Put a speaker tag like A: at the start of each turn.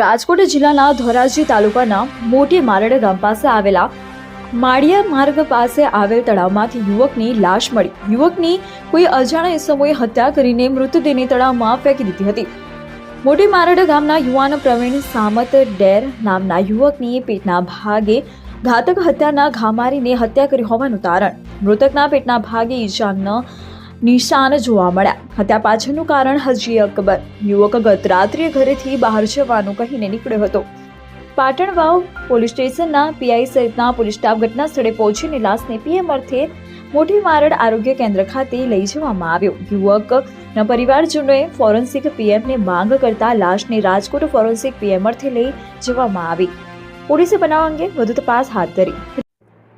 A: રાજકોટ જિલ્લાના ધોરાજી તાલુકાના મોટી મારડ ગામ પાસે આવેલા માળિયા માર્ગ પાસે આવેલ તળાવમાંથી યુવકની લાશ મળી. યુવકની કોઈ અજાણ્યા સમયે હત્યા કરીને મૃતદેહને તળાવમાં ફેંકી દીધી હતી. મોટી મારડ ગામના યુવાન પ્રવીણ સામત ડેર નામના યુવકની પેટના ભાગે ઘાતક હત્યાના ઘા મારીને હત્યા કરી હોવાનું તારણ. મૃતકના પેટના ભાગે ઈજાના નિશાન જોવા મળ્યા. હત્યા પાછળનું કારણ હજી અકબર. યુવક ગત રાત્રે ઘરેથી બહાર જવાનું કહીને નીકળ્યો હતો. પાટણ વાવ પોલીસ સ્ટેશનના પીઆઈ સહિતના પોલીસ સ્ટાફ ઘટના સ્થળે પહોંચીને લાશને પીએમ અર્થે મોટી મારડ આરોગ્ય કેન્દ્ર ખાતે લઈ જવામાં આવ્યો. યુવકના પરિવારજનોએ ફોરેન્સિક પીએમને માંગ કરતા લાશને રાજકોટ ફોરેન્સિક પીએમ અર્થે લઈ જવામાં આવી. પોલીસે બનાવ અંગે વધુ તપાસ હાથ ધરી.